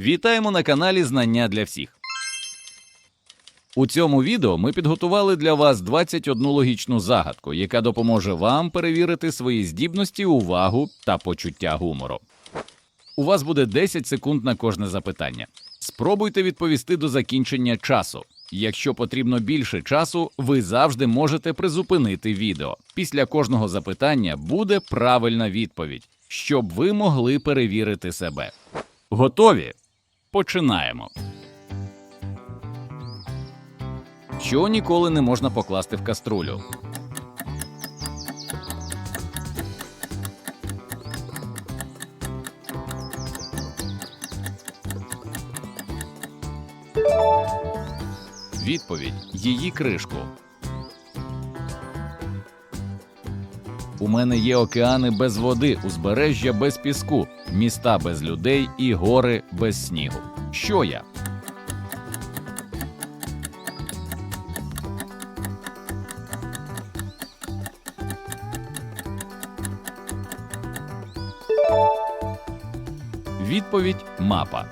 Вітаємо на каналі Знання для всіх. У цьому відео ми підготували для вас 21 логічну загадку, яка допоможе вам перевірити свої здібності, увагу та почуття гумору. У вас буде 10 секунд на кожне запитання. Спробуйте відповісти до закінчення часу. Якщо потрібно більше часу, ви завжди можете призупинити відео. Після кожного запитання буде правильна відповідь, щоб ви могли перевірити себе. Готові? Починаємо. Що ніколи не можна покласти в каструлю? Відповідь її кришку. У мене є океани без води, узбережжя без піску, міста без людей і гори без снігу. Що я? Відповідь мапа.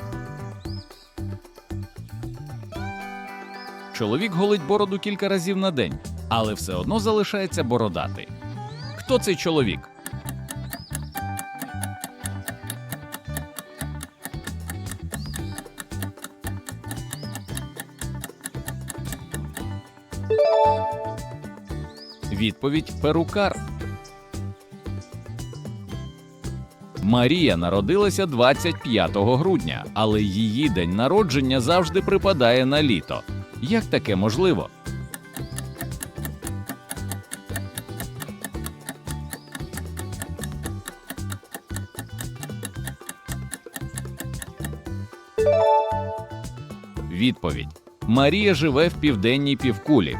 Чоловік голить бороду кілька разів на день, але все одно залишається бородатий. Хто цей чоловік? Відповідь перукар. Марія народилася 25 грудня, але її день народження завжди припадає на літо. Як таке можливо? Відповідь: Марія живе в південній півкулі.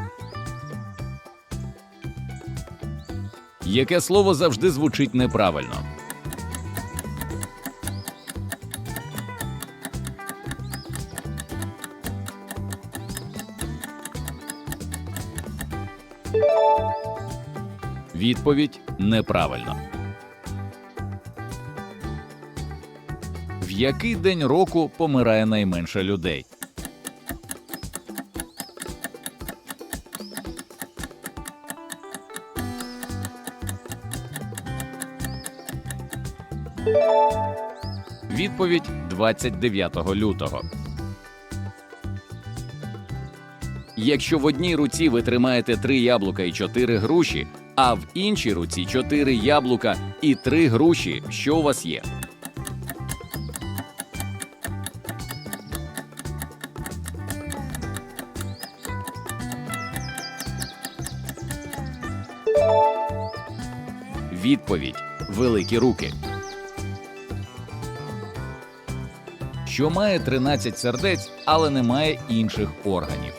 Яке слово завжди звучить неправильно? Відповідь неправильно. В який день року помирає найменше людей? Відповідь 29 лютого. Якщо в одній руці ви тримаєте три яблука і чотири груші, а в іншій руці чотири яблука і три груші, що у вас є? Відповідь великі руки. Що має 13 сердець, але не має інших органів.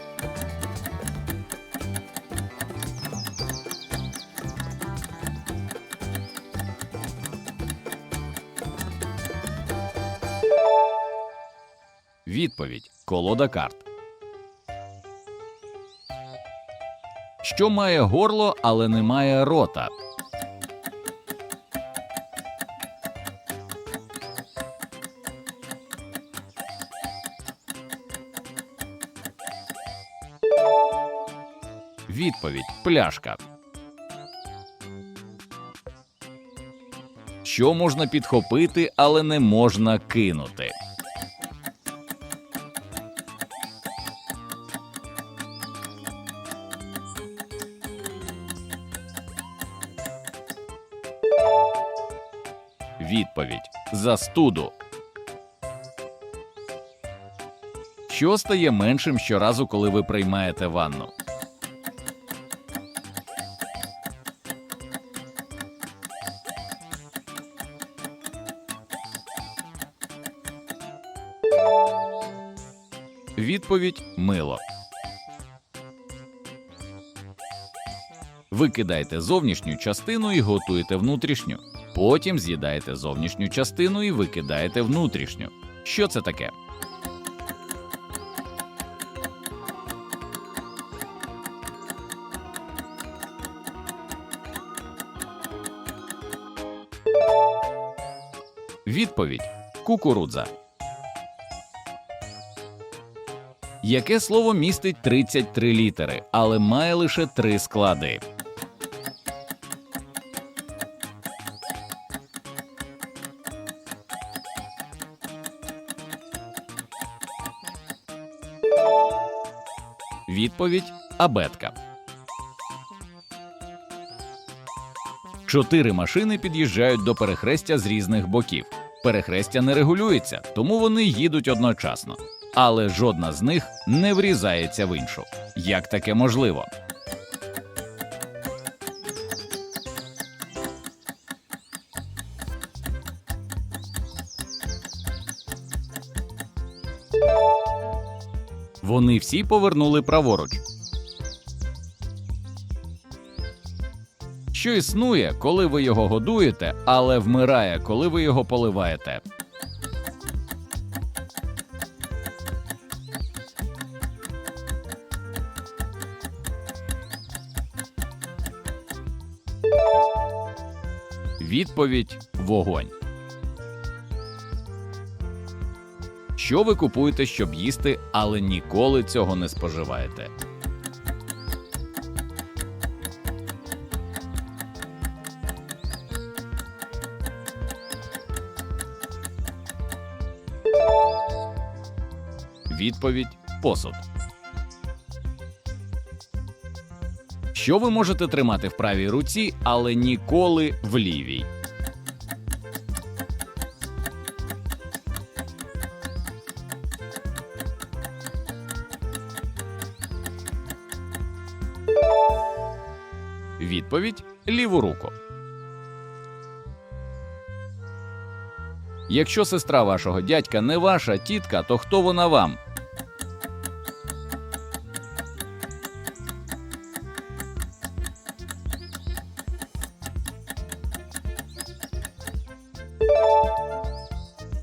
Відповідь колода карт. Що має горло, але не має рота. Відповідь пляшка. Що можна підхопити, але не можна кинути. Відповідь застуду. Що стає меншим щоразу, коли ви приймаєте ванну? Відповідь мило. Ви кидаєте зовнішню частину і готуєте внутрішню. Потім з'їдаєте зовнішню частину і викидаєте внутрішню. Що це таке? Відповідь кукурудза. Яке слово містить 33 літери, але має лише три склади? Відповідь абетка. Чотири машини під'їжджають до перехрестя з різних боків. Перехрестя не регулюється, тому вони їдуть одночасно. Але жодна з них не врізається в іншу. Як таке можливо? Вони всі повернули праворуч. Що існує, коли ви його годуєте, але вмирає, коли ви його поливаєте. Відповідь вогонь. Що ви купуєте, щоб їсти, але ніколи цього не споживаєте? Відповідь посуд. Що ви можете тримати в правій руці, але ніколи в лівій? Відповідь ліву руку. Якщо сестра вашого дядька не ваша тітка, то хто вона вам?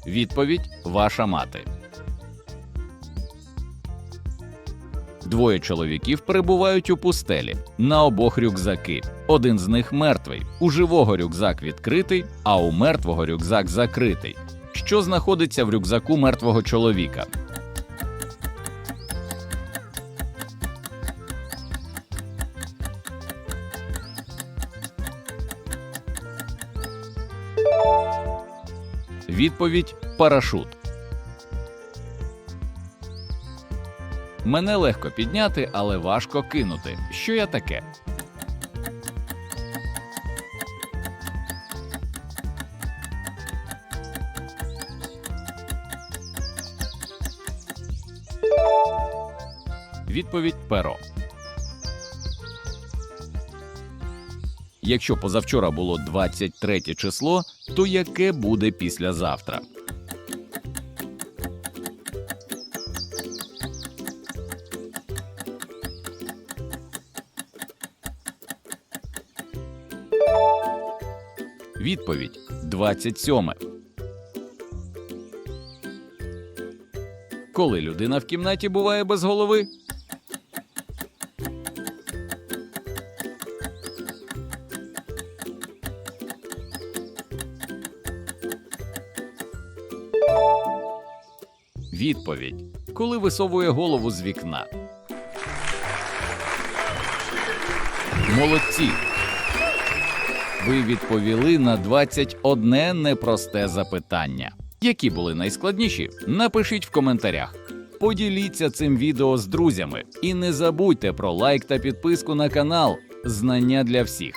Відповідь ваша мати. Двоє чоловіків перебувають у пустелі на обох рюкзаки. Один з них мертвий. У живого рюкзак відкритий, а у мертвого рюкзак закритий. Що знаходиться в рюкзаку мертвого чоловіка? Відповідь парашут. Мене легко підняти, але важко кинути. Що я таке? Відповідь перо. Якщо позавчора було 23 число, то яке буде післязавтра? Відповідь 27. Коли людина в кімнаті буває без голови? Відповідь коли висовує голову з вікна. Молодці. Ви відповіли на 21 непросте запитання. Які були найскладніші? Напишіть в коментарях. Поділіться цим відео з друзями і не забудьте про лайк та підписку на канал. Знання для всіх.